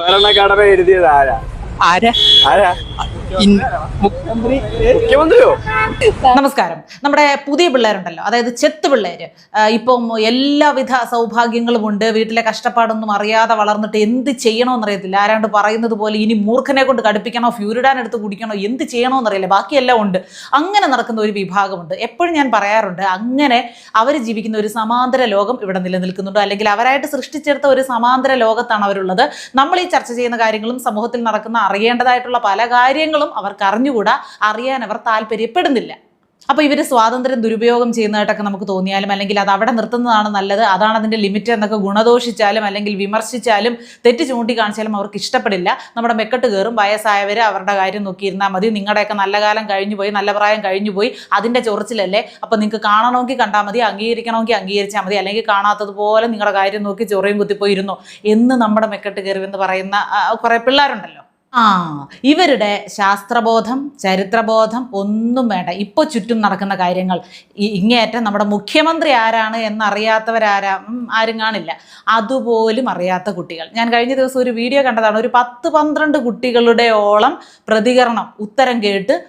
ഭരണഘടന എഴുതിയത് ആരാ? ആരാ? ആരാ? മുഖ്യമന്ത്രിയോ? നമസ്കാരം. നമ്മുടെ പുതിയ പിള്ളേരുണ്ടല്ലോ. അതായത് ചെത്ത് പിള്ളേര്. ഇപ്പം എല്ലാവിധ സൗഭാഗ്യങ്ങളും ഉണ്ട്. വീട്ടിലെ കഷ്ടപ്പാടൊന്നും അറിയാതെ വളർന്നിട്ട് എന്ത് ചെയ്യണമെന്ന് അറിയത്തില്ല ആരാണ്ട് പറയുന്നത് പോലെ ഇനി മൂർഖനെ കൊണ്ട് കടുപ്പിക്കണോ ഫ്യൂരിഡാൻ എടുത്ത് കുടിക്കണോ എന്ത് ചെയ്യണമെന്ന് അറിയില്ല ബാക്കിയെല്ലാം ഉണ്ട്. അങ്ങനെ നടക്കുന്ന ഒരു വിഭാഗമുണ്ട്. എപ്പോഴും ഞാൻ പറയാറുണ്ട് അങ്ങനെ അവർ ജീവിക്കുന്ന ഒരു സമാന്തര ലോകം ഇവിടെ നിലനിൽക്കുന്നുണ്ട്. അല്ലെങ്കിൽ അവരായിട്ട് സൃഷ്ടിച്ചെടുത്ത ഒരു സമാന്തര ലോകത്താണ് അവരുള്ളത്. നമ്മൾ ഈ ചർച്ച ചെയ്യുന്ന കാര്യങ്ങളും സമൂഹത്തിൽ നടക്കുന്ന അറിയേണ്ടതായിട്ടുള്ള പല കാര്യങ്ങളും അവർക്ക് അറിഞ്ഞുകൂടാ അറിയാൻ അവർ താല്പര്യപ്പെടുന്നില്ല. അപ്പോൾ ഇവർ സ്വാതന്ത്ര്യം ദുരുപയോഗം ചെയ്യുന്നതായിട്ടൊക്കെ നമുക്ക് തോന്നിയാലും അല്ലെങ്കിൽ അത് അവിടെ നിർത്തുന്നതാണ് നല്ലത് അതാണ് അതിന്റെ ലിമിറ്റ് എന്നൊക്കെ ഗുണദോഷിച്ചാലും അല്ലെങ്കിൽ വിമർശിച്ചാലും തെറ്റ് ചൂണ്ടിക്കാണിച്ചാലും അവർക്ക് ഇഷ്ടപ്പെടില്ല. നമ്മുടെ മെക്കെട്ട് കയറും വയസ്സായവർ അവരുടെ കാര്യം നോക്കിയിരുന്നാൽ മതി. നിങ്ങളുടെയൊക്കെ നല്ല കാലം കഴിഞ്ഞു പോയി നല്ല പ്രായം കഴിഞ്ഞു പോയി അതിന്റെ ചൊറിച്ചിലല്ലേ? അപ്പോൾ നിങ്ങൾക്ക് കാണണമെങ്കിൽ കണ്ടാൽ മതി അംഗീകരിക്കണമെങ്കിൽ അംഗീകരിച്ചാൽ മതി. അല്ലെങ്കിൽ കാണാത്തതുപോലെ നിങ്ങളുടെ കാര്യം നോക്കി ചൊറിയും കുത്തിപ്പോയിരുന്നു എന്ന് നമ്മുടെ മെക്കെട്ട് കയറുമെന്ന് പറയുന്ന കുറേ പിള്ളേരുണ്ടല്ലോ. ആ ഇവരുടെ ശാസ്ത്രബോധം ചരിത്രബോധം ഒന്നും വേണ്ട. ഇപ്പോൾ ചുറ്റും നടക്കുന്ന കാര്യങ്ങൾ. ഇങ്ങേറ്റം നമ്മുടെ മുഖ്യമന്ത്രി ആരാണ് എന്നറിയാത്തവരാരാ ആരും കാണില്ല. അതുപോലും അറിയാത്ത കുട്ടികൾ. ഞാൻ കഴിഞ്ഞ ദിവസം ഒരു വീഡിയോ കണ്ടതാണ്. ഒരു പത്ത് പന്ത്രണ്ട് കുട്ടികളുടെ ഓളം പ്രതികരണം. ഉത്തരം കേട്ട്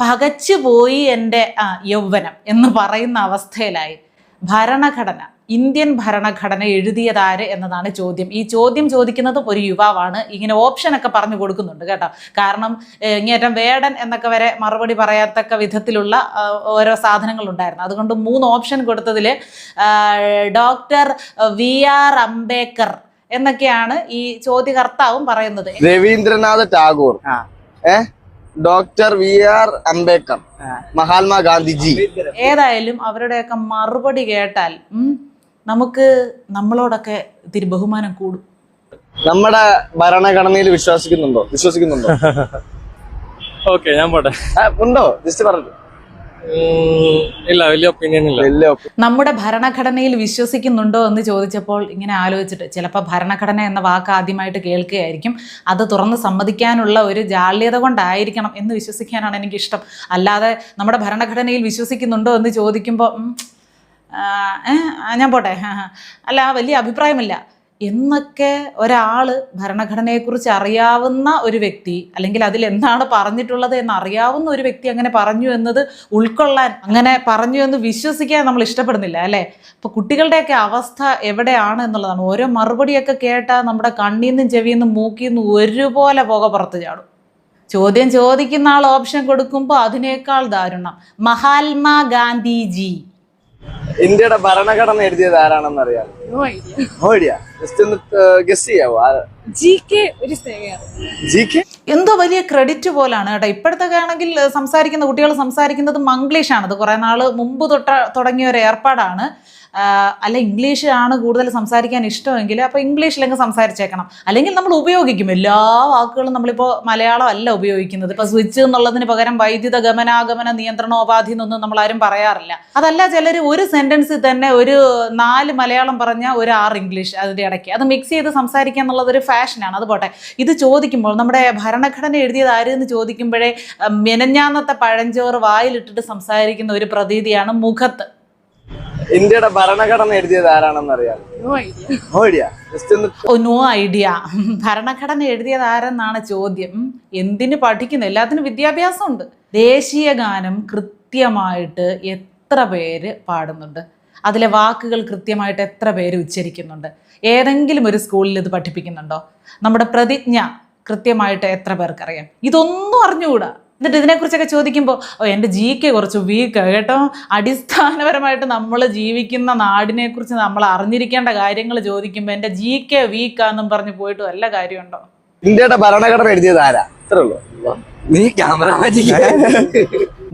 പകച്ചുപോയി എന്റെ യൗവനം എന്ന് പറയുന്ന അവസ്ഥയിലായി. ഭരണഘടന. ഇന്ത്യൻ ഭരണഘടന എഴുതിയതാര് എന്നതാണ് ചോദ്യം. ഈ ചോദ്യം ചോദിക്കുന്നതും ഒരു യുവാവാണ്. ഇങ്ങനെ ഓപ്ഷനൊക്കെ പറഞ്ഞു കൊടുക്കുന്നുണ്ട് കേട്ടോ. കാരണം ഇങ്ങേറ്റം വേടൻ എന്നൊക്കെ വരെ മറുപടി പറയാത്തക്ക വിധത്തിലുള്ള ഓരോ സാധനങ്ങളുണ്ടായിരുന്നു. അതുകൊണ്ട് മൂന്ന് ഓപ്ഷൻ കൊടുത്തതിൽ ഡോക്ടർ വി ആർ അംബേദ്കർ എന്നൊക്കെയാണ് ഈ ചോദ്യകർത്താവും പറയുന്നത്. രവീന്ദ്രനാഥ് ടാഗോർ. ഏ? Doctor V R Ambedkar. Mahatma Gandhiji ഏതായാലും അവരുടെയൊക്കെ മറുപടി കേട്ടാൽ ഉം, നമുക്ക് നമ്മളോടൊക്കെ ഇത്തിരി ബഹുമാനം കൂടും. നമ്മുടെ ഭരണഘടനയിൽ വിശ്വസിക്കുന്നുണ്ടോ? വിശ്വസിക്കുന്നുണ്ടോ? ഓക്കെ ഞാൻ പോട്ടെ. ഉണ്ടോ? ജസ്റ്റ് പറഞ്ഞു. ഇല്ല വലിയ ഒപ്പീനിയൻ ഇല്ല. നമ്മുടെ ഭരണഘടനയിൽ വിശ്വസിക്കുന്നുണ്ടോ എന്ന് ചോദിച്ചപ്പോൾ ഇങ്ങനെ ആലോചിച്ചിട്ട് ചിലപ്പോൾ ഭരണഘടന എന്ന വാക്ക് ആദ്യമായിട്ട് കേൾക്കുകയായിരിക്കും. അത് തുറന്ന് സമ്മതിക്കാനുള്ള ഒരു ജാള്യത കൊണ്ടായിരിക്കണം എന്ന് വിശ്വസിക്കാനാണ് എനിക്കിഷ്ടം. അല്ലാതെ നമ്മുടെ ഭരണഘടനയിൽ വിശ്വസിക്കുന്നുണ്ടോ എന്ന് ചോദിക്കുമ്പോൾ ഞാൻ പോട്ടെ. അല്ല വലിയ അഭിപ്രായമില്ല. എന്നൊക്കെ ഒരാൾ ഭരണഘടനയെക്കുറിച്ച് അറിയാവുന്ന ഒരു വ്യക്തി അല്ലെങ്കിൽ അതിൽ എന്താണ് പറഞ്ഞിട്ടുള്ളത് എന്ന് അറിയാവുന്ന ഒരു വ്യക്തി അങ്ങനെ പറഞ്ഞു എന്നത് ഉൾക്കൊള്ളാൻ അങ്ങനെ പറഞ്ഞു എന്ന് വിശ്വസിക്കാൻ നമ്മൾ ഇഷ്ടപ്പെടുന്നില്ല അല്ലേ? അപ്പോൾ കുട്ടികളുടെയൊക്കെ അവസ്ഥ എവിടെയാണ് എന്നുള്ളതാണ്. ഓരോ മറുപടിയൊക്കെ കേട്ടാൽ നമ്മുടെ കണ്ണിൽ നിന്നും ചെവിയിൽ നിന്നും മൂക്കിൽ നിന്നും ഒരുപോലെ പുക പുറത്ത് ചാടും. ചോദ്യം ചോദിക്കുന്ന ആൾ ഓപ്ഷൻ കൊടുക്കുമ്പോൾ അതിനേക്കാൾ ദാരുണം. മഹാത്മാ ഗാന്ധിജി. ഇന്ത്യയുടെ ഭരണഘടന എഴുതിയത് ആരാണെന്ന് അറിയാം ഐഡിയ ജസ്റ്റ് ഒന്ന് ഗസ് ചെയ്യാവോ? ജി കെ ഒരു സ്നേഹമാണ് ജി കെ എന്തോ വലിയ ക്രെഡിറ്റ് പോലാണ് കേട്ടോ. ഇപ്പോഴത്തെ ആണെങ്കിൽ സംസാരിക്കുന്ന കുട്ടികൾ സംസാരിക്കുന്നത് ആണ് അത് കുറേ നാൾ മുമ്പ് തൊട്ട തുടങ്ങിയ ഒരു ഏർപ്പാടാണ്. ആഹ് അല്ല ഇംഗ്ലീഷാണ് ആണ് കൂടുതൽ സംസാരിക്കാൻ ഇഷ്ടമെങ്കിൽ അപ്പോൾ ഇംഗ്ലീഷിലങ്ങ് സംസാരിച്ചേക്കണം. അല്ലെങ്കിൽ നമ്മൾ ഉപയോഗിക്കും. എല്ലാ വാക്കുകളും നമ്മളിപ്പോ മലയാളം അല്ല ഉപയോഗിക്കുന്നത്. ഇപ്പോൾ സ്വിച്ച് എന്നുള്ളതിന് പകരം വൈദ്യുത ഗമനാഗമന നിയന്ത്രണോപാധി എന്നൊന്നും നമ്മൾ ആരും പറയാറില്ല. അതല്ല ചിലർ ഒരു സെന്റൻസിൽ തന്നെ ഒരു നാല് മലയാളം പറഞ്ഞ ഒരു ആറ് ഇംഗ്ലീഷ് അതിന്റെ ഇടയ്ക്ക്. അത് മിക്സ് ചെയ്ത് സംസാരിക്കുക എന്നുള്ളത് ഒരു ഫാഷനാണ് അത് പോട്ടെ. ഇത് ചോദിക്കുമ്പോൾ നമ്മുടെ ഭരണഘടന എഴുതിയത് ആര് എന്ന് ചോദിക്കുമ്പോഴേ മെനഞ്ഞാന്നത്തെ പഴഞ്ചോറ് വായിലിട്ടിട്ട് സംസാരിക്കുന്ന ഒരു പ്രതീതിയാണ് മുഖത്ത്. ഇന്ത്യയുടെ ഭരണഘടന എഴുതിയത് ആരാണെന്ന് അറിയാം no idea idea oh no idea ഭരണഘടന എഴുതിയത് ആരെന്നാണ് ചോദ്യം. എന്തിന് പഠിക്കുന്നു? എല്ലാത്തിനും വിദ്യാഭ്യാസമുണ്ട്. ദേശീയ ഗാനം കൃത്യമായിട്ട് എത്ര പേര് പാടുന്നുണ്ട്? അതിലെ വാക്കുകൾ കൃത്യമായിട്ട് എത്ര പേര് ഉച്ചരിക്കുന്നുണ്ട്? ഏതെങ്കിലും ഒരു സ്കൂളിൽ ഇത് പഠിപ്പിക്കുന്നുണ്ടോ? നമ്മുടെ പ്രതിജ്ഞ കൃത്യമായിട്ട് എത്ര പേർക്കറിയാം? ഇതൊന്നും അറിഞ്ഞുകൂടാ. എന്നിട്ട് ഇതിനെക്കുറിച്ചൊക്കെ ചോദിക്കുമ്പോൾ ഓ എന്റെ ജി കെ കുറച്ച് വീക്ക് കേട്ടോ. അടിസ്ഥാനപരമായിട്ട് നമ്മൾ ജീവിക്കുന്ന നാടിനെക്കുറിച്ച് നമ്മൾ അറിഞ്ഞിരിക്കേണ്ട കാര്യങ്ങൾ ചോദിക്കുമ്പോൾ എന്റെ ജി കെ വീക്കാന്നും പറഞ്ഞ് പോയിട്ട് വല്ല കാര്യമുണ്ടോ? ഇന്ത്യയുടെ ഭരണഘടന എഴുതിയത് ആരാ? ഇത്രേ ഉള്ളൂ. നീ ക്യാമറ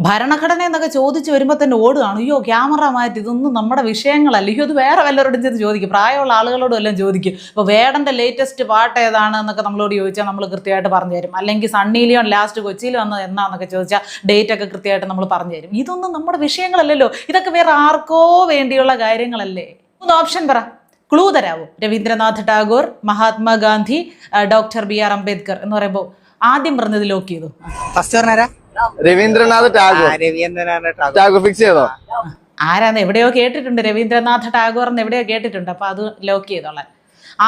ഭരണഘടന എന്നൊക്കെ ചോദിച്ചു വരുമ്പോൾ തന്നെ ഓടുകയാണ്. അയ്യോ ക്യാമറ മാറ്റി. ഇതൊന്നും നമ്മുടെ വിഷയങ്ങളല്ല. അയ്യോ ഇത് വേറെ വല്ലവരോടും ചെന്ന് ചോദിക്കും. പ്രായമുള്ള ആളുകളോടും എല്ലാം ചോദിക്കും. ഇപ്പോൾ വേടന്റെ ലേറ്റസ്റ്റ് പാട്ട് ഏതാണ് എന്നൊക്കെ നമ്മളോട് ചോദിച്ചാൽ നമ്മൾ കൃത്യമായിട്ട് പറഞ്ഞു തരും. അല്ലെങ്കിൽ സണ്ണി ലിയോൺ ലാസ്റ്റ് കൊച്ചിയിൽ വന്നത് എന്നാന്നൊക്കെ ചോദിച്ചാൽ ഡേറ്റ് ഒക്കെ കൃത്യമായിട്ട് നമ്മൾ പറഞ്ഞു തരും. ഇതൊന്നും നമ്മുടെ വിഷയങ്ങളല്ലല്ലോ. ഇതൊക്കെ വേറെ ആർക്കോ വേണ്ടിയുള്ള കാര്യങ്ങളല്ലേ? ഒന്ന് ഓപ്ഷൻ പറ. ക്ലൂ തരാവോ. Rabindranath Tagore Mahatma Gandhi doctor B R Ambedkar എന്ന് പറയുമ്പോൾ ആദ്യം പറഞ്ഞത് ലോക്ക് ചെയ്തു? ഫസ്റ്റ് പറഞ്ഞാരാ രവീന്ദ്രനാഥ് ടാഗോർ. രവീന്ദ്രനാഥ് ടാഗോർ. ടാഗോർ ഫിക്സ് ചെയ്തോ? ആരാന്ന് എവിടെയോ കേട്ടിട്ടുണ്ട് രവീന്ദ്രനാഥ് ടാഗോർ എന്ന് എവിടെയോ കേട്ടിട്ടുണ്ട്. അപ്പൊ അത് ലോക്ക് ചെയ്തോളാൻ.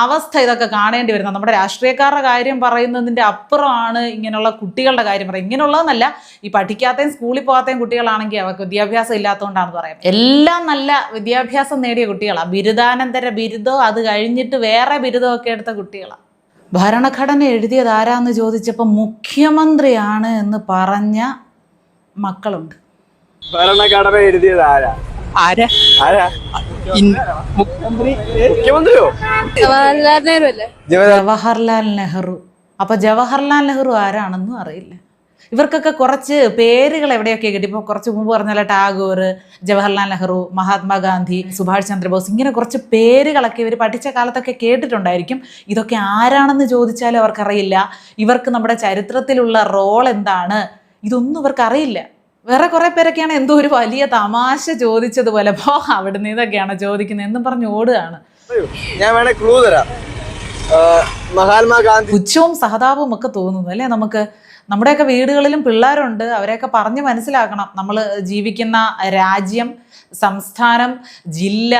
അവസ്ഥ ഇതൊക്കെ കാണേണ്ടി വരുന്ന നമ്മുടെ രാഷ്ട്രീയക്കാരുടെ കാര്യം പറയുന്നതിന്റെ അപ്പുറമാണ് ഇങ്ങനെയുള്ള കുട്ടികളുടെ കാര്യം പറയുന്നത്. ഇങ്ങനെയുള്ളതെന്നല്ല ഈ പഠിക്കാത്തയും സ്കൂളിൽ പോകാത്തയും കുട്ടികളാണെങ്കിൽ അവർക്ക് വിദ്യാഭ്യാസം ഇല്ലാത്തതുകൊണ്ടാണ് പറയാം. എല്ലാം നല്ല വിദ്യാഭ്യാസം നേടിയ കുട്ടികളാണ് ബിരുദാനന്തര ബിരുദം അത് കഴിഞ്ഞിട്ട് വേറെ ബിരുദമൊക്കെ എടുത്ത കുട്ടികളാണ് ഭരണഘടന എഴുതിയത് ആരാന്ന് ചോദിച്ചപ്പോൾ മുഖ്യമന്ത്രിയാണ് എന്ന് പറഞ്ഞ മക്കളുണ്ട്. ഭരണഘടന എഴുതിയത് ആരാ? ആരാ? ആരാ? മുഖ്യമന്ത്രി? മുഖ്യമന്ത്രിയോ? ജവഹർലാൽ നെഹ്റു അല്ലേ ജവഹർലാൽ നെഹ്റു. അപ്പൊ ജവഹർലാൽ നെഹ്റു ആരാണെന്നും അറിയില്ല. ഇവർക്കൊക്കെ കുറച്ച് പേരുകൾ എവിടെയൊക്കെ കിട്ടി? ഇപ്പോൾ കുറച്ച് മുമ്പ് പറഞ്ഞാൽ ടാഗോർ ജവഹർലാൽ നെഹ്റു മഹാത്മാഗാന്ധി സുഭാഷ് ചന്ദ്രബോസ് ഇങ്ങനെ കുറച്ച് പേരുകളൊക്കെ ഇവർ പഠിച്ച കാലത്തൊക്കെ കേട്ടിട്ടുണ്ടായിരിക്കും. ഇതൊക്കെ ആരാണെന്ന് ചോദിച്ചാലും അവർക്കറിയില്ല. ഇവർക്ക് നമ്മുടെ ചരിത്രത്തിലുള്ള റോൾ എന്താണ്? ഇതൊന്നും ഇവർക്കറിയില്ല. വേറെ കുറെ പേരൊക്കെയാണ് എന്തോ ഒരു വലിയ തമാശ ചോദിച്ചതുപോലെ പോ അവിടെ ഇതൊക്കെയാണ് ചോദിക്കുന്നത് എന്നും പറഞ്ഞ് ഓടുകയാണ്. ഞാൻ വേണേ ക്ലൂ തരാം. മഹാത്മാഗാന്ധി പുച്ഛവും സഹതാപവും ഒക്കെ തോന്നുന്നു അല്ലേ നമുക്ക്? നമ്മുടെയൊക്കെ വീടുകളിലും പിള്ളേരുണ്ട്. അവരെയൊക്കെ പറഞ്ഞ് മനസ്സിലാക്കണം. നമ്മൾ ജീവിക്കുന്ന രാജ്യം സംസ്ഥാനം ജില്ല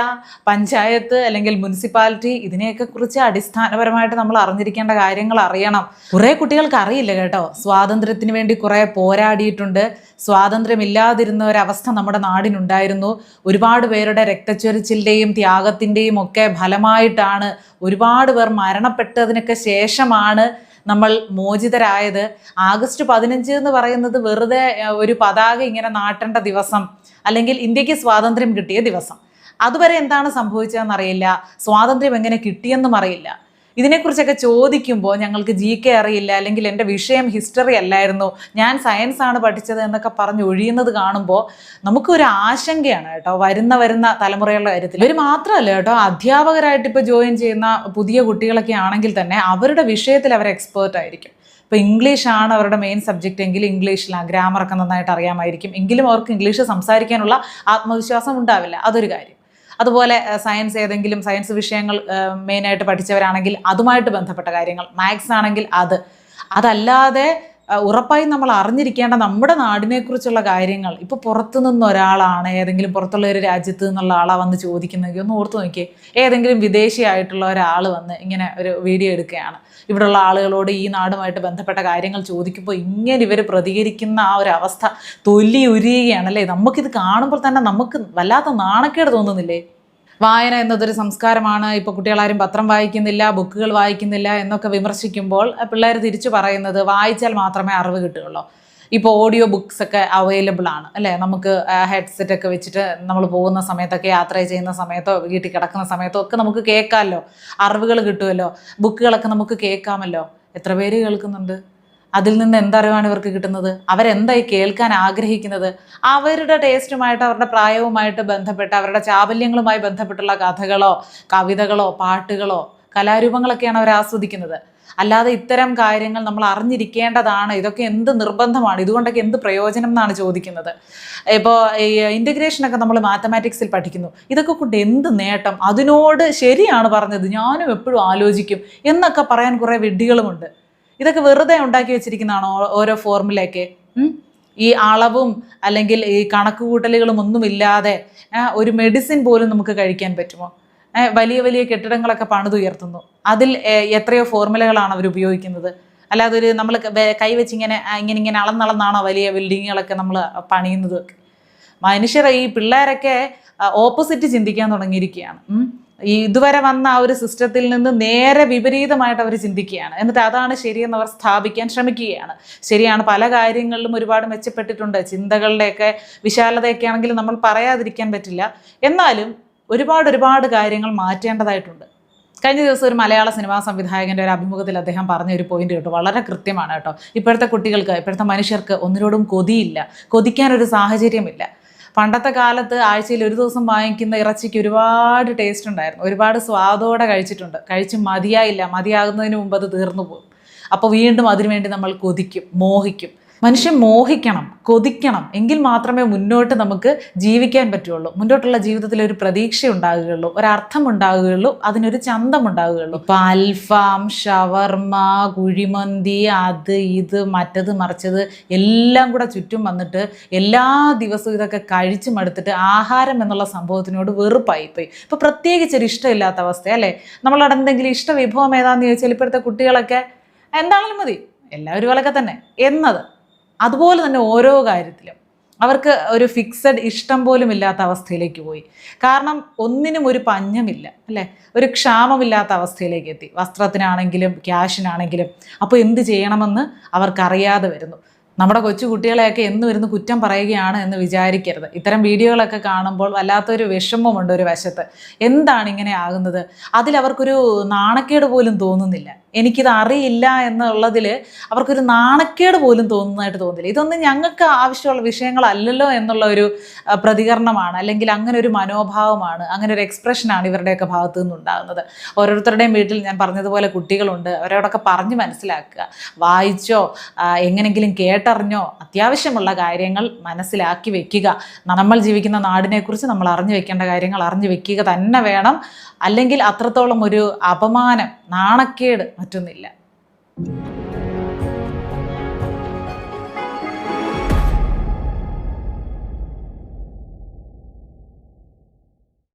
പഞ്ചായത്ത് അല്ലെങ്കിൽ മുനിസിപ്പാലിറ്റി ഇതിനെയൊക്കെ കുറിച്ച് അടിസ്ഥാനപരമായിട്ട് നമ്മൾ അറിഞ്ഞിരിക്കേണ്ട കാര്യങ്ങൾ അറിയണം. കുറേ കുട്ടികൾക്ക് അറിയില്ല കേട്ടോ. സ്വാതന്ത്ര്യത്തിന് വേണ്ടി കുറേ പോരാടിയിട്ടുണ്ട്. സ്വാതന്ത്ര്യമില്ലാതിരുന്ന ഒരവസ്ഥ നമ്മുടെ നാടിനുണ്ടായിരുന്നു. ഒരുപാട് പേരുടെ രക്തച്ചൊരിച്ചിലിന്റെയും ത്യാഗത്തിന്റെയും ഒക്കെ ഫലമായിട്ടാണ് ഒരുപാട് പേർ മരണപ്പെട്ടതിനൊക്കെ ശേഷമാണ് നമ്മൾ മോചിതരായത്. ആഗസ്റ്റ് പതിനഞ്ച് എന്ന് പറയുന്നത് വെറുതെ ഒരു പതാക ഇങ്ങനെ നാട്ടേണ്ട ദിവസം അല്ലെങ്കിൽ ഇന്ത്യയ്ക്ക് സ്വാതന്ത്ര്യം കിട്ടിയ ദിവസം. അതുവരെ എന്താണ് സംഭവിച്ചതെന്നറിയില്ല. സ്വാതന്ത്ര്യം എങ്ങനെ കിട്ടിയെന്നും അറിയില്ല. ഇതിനെക്കുറിച്ചൊക്കെ ചോദിക്കുമ്പോൾ ഞങ്ങൾക്ക് ജി കെ അറിയില്ല അല്ലെങ്കിൽ എന്റെ വിഷയം ഹിസ്റ്ററി അല്ലായിരുന്നു ഞാൻ സയൻസ് ആണ് പഠിച്ചത് എന്നൊക്കെ പറഞ്ഞ് ഒഴിയുന്നത് കാണുമ്പോൾ നമുക്കൊരു ആശങ്കയാണ് കേട്ടോ വരുന്ന വരുന്ന തലമുറകളുടെ കാര്യത്തിൽ. ഇവർ മാത്രമല്ല കേട്ടോ അധ്യാപകരായിട്ട് ഇപ്പോൾ ജോയിൻ ചെയ്യുന്ന പുതിയ കുട്ടികളൊക്കെ ആണെങ്കിൽ തന്നെ അവരുടെ വിഷയത്തിൽ അവർ എക്സ്പേർട്ട് ആയിരിക്കും. ഇപ്പോൾ ഇംഗ്ലീഷാണ് അവരുടെ മെയിൻ സബ്ജക്റ്റ് എങ്കിൽ ഇംഗ്ലീഷിലാണ് ഗ്രാമറൊക്കെ നന്നായിട്ട് അറിയാമായിരിക്കും. എങ്കിലും അവർക്ക് ഇംഗ്ലീഷ് സംസാരിക്കാനുള്ള ആത്മവിശ്വാസം ഉണ്ടാവില്ല. അതൊരു കാര്യം. അതുപോലെ സയൻസ് ഏതെങ്കിലും സയൻസ് വിഷയങ്ങൾ മെയിനായിട്ട് പഠിച്ചവരാണെങ്കിൽ അതുമായിട്ട് ബന്ധപ്പെട്ട കാര്യങ്ങൾ. മാത്സ് ആണെങ്കിൽ അത്. അതല്ലാതെ ഉറപ്പായും നമ്മൾ അറിഞ്ഞിരിക്കേണ്ട നമ്മുടെ നാടിനെക്കുറിച്ചുള്ള കാര്യങ്ങൾ. ഇപ്പോൾ പുറത്തു നിന്ന് ഒരാളാണ് ഏതെങ്കിലും പുറത്തുള്ള ഒരു രാജ്യത്ത് നിന്നുള്ള ആളാണ് വന്ന് ചോദിക്കുന്നെങ്കിൽ ഒന്ന് ഓർത്ത് നോക്കിയേ. ഏതെങ്കിലും വിദേശിയായിട്ടുള്ള ഒരാൾ വന്ന് ഇങ്ങനെ ഒരു വീഡിയോ എടുക്കുകയാണ്. ഇവിടെയുള്ള ആളുകളോട് ഈ നാടുമായിട്ട് ബന്ധപ്പെട്ട കാര്യങ്ങൾ ചോദിക്കുമ്പോൾ ഇങ്ങനെ ഇവർ പ്രതികരിക്കുന്ന ആ ഒരു അവസ്ഥ തൊല്ലി ഉരിയുകയാണ് അല്ലേ? നമുക്കിത് കാണുമ്പോൾ തന്നെ നമുക്ക് വല്ലാത്ത നാണക്കേട് തോന്നുന്നില്ലേ? വായന എന്നതൊരു സംസ്കാരമാണ്. ഇപ്പൊ കുട്ടികളാരും പത്രം വായിക്കുന്നില്ല ബുക്കുകൾ വായിക്കുന്നില്ല എന്നൊക്കെ വിമർശിക്കുമ്പോൾ പിള്ളേർ തിരിച്ചു പറയുന്നത് വായിച്ചാൽ മാത്രമേ അറിവ് കിട്ടുകയുള്ളൂ. ഇപ്പോൾ ഓഡിയോ ബുക്സ് ഒക്കെ അവൈലബിൾ ആണ് അല്ലേ? നമുക്ക് ഹെഡ്സെറ്റ് ഒക്കെ വെച്ചിട്ട് നമ്മൾ പോകുന്ന സമയത്തൊക്കെ യാത്ര ചെയ്യുന്ന സമയത്തോ വീട്ടിൽ കിടക്കുന്ന സമയത്തോ ഒക്കെ നമുക്ക് കേൾക്കാമല്ലോ. അറിവുകൾ കിട്ടുമല്ലോ. ബുക്കുകളൊക്കെ നമുക്ക് കേൾക്കാമല്ലോ. എത്ര പേര് കേൾക്കുന്നുണ്ട്? അതിൽ നിന്ന് എന്തറിവാണ് ഇവർക്ക് കിട്ടുന്നത്? അവരെന്തായി കേൾക്കാൻ ആഗ്രഹിക്കുന്നത്? അവരുടെ ടേസ്റ്റുമായിട്ട് അവരുടെ പ്രായവുമായിട്ട് ബന്ധപ്പെട്ട് അവരുടെ ചാബല്യങ്ങളുമായി ബന്ധപ്പെട്ടുള്ള കഥകളോ കവിതകളോ പാട്ടുകളോ കലാരൂപങ്ങളൊക്കെയാണ് അവർ ആസ്വദിക്കുന്നത്. അല്ലാതെ ഇത്തരം കാര്യങ്ങൾ നമ്മൾ അറിഞ്ഞിരിക്കേണ്ടതാണ്. ഇതൊക്കെ എന്ത് നിർബന്ധമാണ്? ഇതുകൊണ്ടൊക്കെ എന്ത് പ്രയോജനം എന്നാണ് ചോദിക്കുന്നത്. ഇപ്പോൾ ഈ ഇന്റഗ്രേഷനൊക്കെ നമ്മൾ മാത്തമാറ്റിക്സിൽ പഠിക്കുന്നു. ഇതൊക്കെ കൊണ്ട് എന്ത് നേട്ടം? അതിനോട് ശരിയാണ് പറഞ്ഞത്. ഞാനും എപ്പോഴും ആലോചിക്കും. എന്നൊക്കെ പറയാൻ കുറേ വിഡ്ഢികളുമുണ്ട്. ഇതൊക്കെ വെറുതെ ഉണ്ടാക്കി വെച്ചിരിക്കുന്നതാണോ ഓരോ ഫോർമുലയൊക്കെ? ഈ അളവും അല്ലെങ്കിൽ ഈ കണക്കുകൂട്ടലുകളും ഒന്നുമില്ലാതെ ഒരു മെഡിസിൻ പോലും നമുക്ക് കഴിക്കാൻ പറ്റുമോ? വലിയ വലിയ കെട്ടിടങ്ങളൊക്കെ പണിതുയർത്തുന്നു. അതിൽ എത്രയോ ഫോർമുലകളാണ് അവർ ഉപയോഗിക്കുന്നത്. അല്ലാതെ ഒരു നമ്മൾ കൈവച്ച് ഇങ്ങനെ ഇങ്ങനെ ഇങ്ങനെ അളന്നളന്നാണോ വലിയ ബിൽഡിങ്ങുകളൊക്കെ നമ്മൾ പണിയുന്നത്? മനുഷ്യർ ഈ പിള്ളേരൊക്കെ ഓപ്പോസിറ്റ് ചിന്തിക്കാൻ തുടങ്ങിയിരിക്കുകയാണ്. ഇതുവരെ വന്ന ആ ഒരു സിസ്റ്റത്തിൽ നിന്ന് നേരെ വിപരീതമായിട്ട് അവർ ചിന്തിക്കുകയാണ്. എന്നിട്ട് അതാണ് ശരിയെന്ന് അവർ സ്ഥാപിക്കാൻ ശ്രമിക്കുകയാണ്. ശരിയാണ് പല കാര്യങ്ങളിലും ഒരുപാട് മെച്ചപ്പെട്ടിട്ടുണ്ട്. ചിന്തകളുടെയൊക്കെ വിശാലതയൊക്കെ ആണെങ്കിലും നമ്മൾ പറയാതിരിക്കാൻ പറ്റില്ല. എന്നാലും ഒരുപാട് ഒരുപാട് കാര്യങ്ങൾ മാറ്റേണ്ടതായിട്ടുണ്ട്. കഴിഞ്ഞ ദിവസം ഒരു മലയാള സിനിമാ സംവിധായകന്റെ ഒരു അഭിമുഖത്തിൽ അദ്ദേഹം പറഞ്ഞ ഒരു പോയിന്റ് കേട്ടോ. വളരെ കൃത്യമാണ് കേട്ടോ. ഇപ്പോഴത്തെ കുട്ടികൾക്ക് ഇപ്പോഴത്തെ മനുഷ്യർക്ക് ഒന്നിനോടും കൊതിയില്ല. കൊതിക്കാനൊരു സാഹചര്യമില്ല. പണ്ടത്തെ കാലത്ത് ആഴ്ചയിൽ ഒരു ദിവസം വാങ്ങിക്കുന്ന ഇറച്ചിക്ക് ഒരുപാട് ടേസ്റ്റ് ഉണ്ടായിരുന്നു. ഒരുപാട് സ്വാദോടെ കഴിച്ചിട്ടുണ്ട്. കഴിച്ച് മതിയായില്ല. മതിയാകുന്നതിന് മുമ്പ് അത് തീർന്നു പോകും. അപ്പോൾ വീണ്ടും അതിനുവേണ്ടി നമ്മൾ കൊതിക്കും മോഹിക്കും. മനുഷ്യൻ മോഹിക്കണം കൊതിക്കണം എങ്കിൽ മാത്രമേ മുന്നോട്ട് നമുക്ക് ജീവിക്കാൻ പറ്റുള്ളൂ. മുന്നോട്ടുള്ള ജീവിതത്തിൽ ഒരു പ്രതീക്ഷ ഉണ്ടാകുകയുള്ളൂ ഒരർത്ഥം ഉണ്ടാകുകയുള്ളൂ അതിനൊരു ചന്തം ഉണ്ടാകുകയുള്ളൂ ഇപ്പം അൽഫാം ഷവർമ കുഴിമന്തി അത് ഇത് മറ്റത് മറിച്ചത് എല്ലാം കൂടെ ചുറ്റും വന്നിട്ട് എല്ലാ ദിവസവും ഇതൊക്കെ കഴിച്ചു മടുത്തിട്ട് ആഹാരം എന്നുള്ള സംഭവത്തിനോട് വെറുപ്പായിപ്പോയി. ഇപ്പോൾ പ്രത്യേകിച്ച് ഒരു ഇഷ്ടമില്ലാത്ത അവസ്ഥ അല്ലേ? നമ്മളവിടെ എന്തെങ്കിലും ഇഷ്ട വിഭവം ഏതാണെന്ന് ചോദിച്ചാൽ ഇപ്പോഴത്തെ കുട്ടികളൊക്കെ എന്താണെങ്കിലും മതി എല്ലാവരും പോലൊക്കെ തന്നെ എന്നത്. അതുപോലെ തന്നെ ഓരോ കാര്യത്തിലും. അവർക്ക് ഒരു ഫിക്സഡ് ഇഷ്ടം പോലും ഇല്ലാത്ത അവസ്ഥയിലേക്ക് പോയി. കാരണം ഒന്നിനും ഒരു പഞ്ഞമില്ല അല്ലേ? ഒരു ക്ഷാമമില്ലാത്ത അവസ്ഥയിലേക്ക് എത്തി. വസ്ത്രത്തിനാണെങ്കിലും ക്യാഷിനാണെങ്കിലും. അപ്പോൾ എന്ത് ചെയ്യണമെന്ന് അവർക്കറിയാതെ വരുന്നു. നമ്മുടെ കൊച്ചു കുട്ടികളെയൊക്കെ എന്ന് വരുന്ന കുറ്റം പറയുകയാണ് എന്ന് വിചാരിക്കരുത്. ഇത്തരം വീഡിയോകളൊക്കെ കാണുമ്പോൾ വല്ലാത്തൊരു വിഷമമുണ്ട് ഒരു വശത്ത്. എന്താണ് ഇങ്ങനെ ആകുന്നത്? അതിൽ അവർക്കൊരു നാണക്കേട് പോലും തോന്നുന്നില്ല. എനിക്കിത് അറിയില്ല എന്നുള്ളതിൽ അവർക്കൊരു നാണക്കേട് പോലും തോന്നുന്നതായിട്ട് തോന്നുന്നില്ല ഇതൊന്നും ഞങ്ങൾക്ക് ആവശ്യമുള്ള വിഷയങ്ങളല്ലല്ലോ എന്നുള്ള ഒരു പ്രതികരണമാണ്. അല്ലെങ്കിൽ അങ്ങനെ ഒരു മനോഭാവമാണ് അങ്ങനെ ഒരു എക്സ്പ്രഷനാണ് ഇവരുടെയൊക്കെ ഭാഗത്തു നിന്നുണ്ടാകുന്നത്. ഓരോരുത്തരുടെയും വീട്ടിൽ ഞാൻ പറഞ്ഞതുപോലെ കുട്ടികളുണ്ട്. അവരോടൊക്കെ പറഞ്ഞ് മനസ്സിലാക്കുക. വായിച്ചോ എങ്ങനെങ്കിലും കേട്ടറിഞ്ഞോ അത്യാവശ്യമുള്ള കാര്യങ്ങൾ മനസ്സിലാക്കി വെക്കുക. നമ്മൾ ജീവിക്കുന്ന നാടിനെക്കുറിച്ച് നമ്മൾ അറിഞ്ഞു വെക്കേണ്ട കാര്യങ്ങൾ അറിഞ്ഞു വെക്കുക തന്നെ വേണം. അല്ലെങ്കിൽ അത്രത്തോളം ഒരു അപമാനം നാണക്കേട് മറ്റൊന്നില്ല